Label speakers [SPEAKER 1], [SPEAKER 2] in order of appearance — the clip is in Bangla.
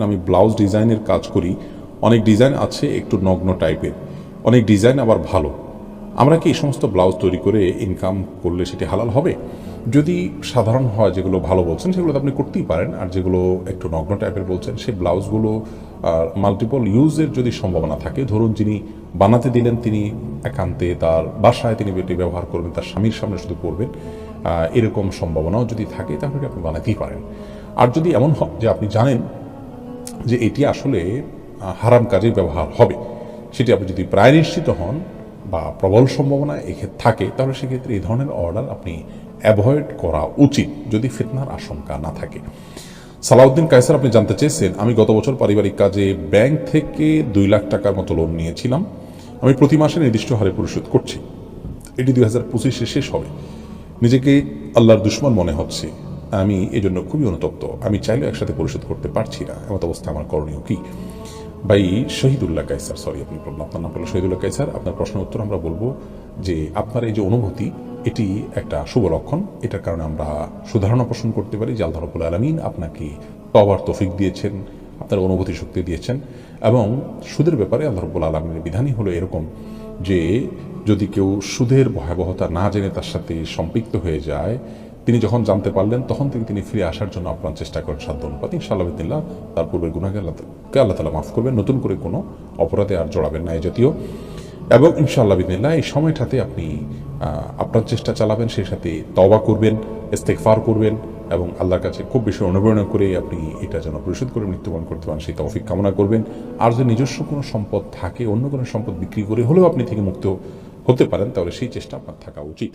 [SPEAKER 1] আমি ব্লাউজ ডিজাইনের কাজ করি। অনেক ডিজাইন আছে একটু নগ্ন টাইপের অনেক ডিজাইন আবার ভালো। আমরা কি এই সমস্ত ব্লাউজ তৈরি করে ইনকাম করলে সেটি হালাল হবে? যদি সাধারণ হয়, যেগুলো ভালো বলছেন, সেগুলো তো আপনি করতেই পারেন। আর যেগুলো একটু নগ্ন টাইপের বলছেন, সেই ব্লাউজগুলো মাল্টিপল ইউজের যদি সম্ভাবনা থাকে, ধরুন যিনি বানাতে দিলেন, তিনি একান্তে তার বাসায় তিনি এটি ব্যবহার করবেন, তার স্বামীর সামনে শুধু করবেন এরকম সম্ভাবনাও যদি থাকে, তাহলে আপনি বানাতেই পারেন। আর যদি এমন হয় যে আপনি জানেন যে এটি আসলে হারাম কাজে ব্যবহার হবে। সেটি আপনি যদি প্রায় নিশ্চিত হন বা প্রবল সম্ভাবনা এক্ষেত্রে থাকে, তাহলে সেক্ষেত্রে এই ধরনের অর্ডার আপনি অ্যাভয়েড করা উচিত যদি ফিতনার আশঙ্কা না থাকে। সালাউদ্দিন কায়সার, আপনি জানতে চেয়েছেন, আমি গত বছর পারিবারিক কাজে ব্যাংক থেকে দুই লাখ টাকার মতো লোন নিয়েছিলাম। আমি প্রতি মাসে নির্দিষ্ট হারে পরিশোধ করছি। এটি দুই হাজার পঁচিশে শেষ হবে। নিজেকে আল্লাহর দুশ্মন মনে হচ্ছে। আমি এজন্য খুবই অনুতপ্ত। আমি চাইলেও একসাথে পরিশোধ করতে পারছি না। এমত অবস্থা আমার করণীয় কি? ভাই, শহীদুল্লাহ কাইসার সরি আপনি আপনার নাম হলো শহীদুল্লাহ কাইসার আপনার প্রশ্নের উত্তর আমরা বলব যে, আপনার এই যে অনুভূতি, এটি একটা শুভ লক্ষণ। এটার কারণে আমরা সুধারণা পোষণ করতে পারি। যে আল্লাহ রবুল আলমিন আপনাকে তবার তফিক দিয়েছেন, আপনার অনুভূতি শক্তি দিয়েছেন এবং সুদের ব্যাপারে আল্লাহ রবুল আলমিনের বিধানই হলো এরকম যে, যদি কেউ সুদের ভয়াবহতা না জেনে তার সাথে সম্পৃক্ত হয়ে যায় তিনি যখন জানতে পারলেন, তখন থেকে তিনি ফিরে আসার জন্য আপ্রাণ চেষ্টা করেন সাধ্য অনুপাত। ইনশাআল্লাহ তার পূর্বের গুণাকে আল্লাহ কে আল্লাহ তালা মাফ করবেন, নতুন করে কোনো অপরাধে আর জড়াবেন না এই জাতীয়। এবং ইনশাআল্লাহ এই সময়টাতে আপনি আপনার চেষ্টা চালাবেন, সেই সাথে তওবা করবেন ইস্তেকফার করবেন এবং আল্লাহর কাছে খুব বেশি অনুপ্রেরণা করে আপনি এটা যেন পরিশোধ করে মৃত্যুবরণ করতে পারেন, সেই তৌফিক কামনা করবেন। আর যদি নিজস্ব কোনো সম্পদ থাকে, অন্য কোনো সম্পদ বিক্রি করে হলেও আপনি থেকে মুক্ত হতে পারেন, তাহলে সেই চেষ্টা আপনার থাকা উচিত।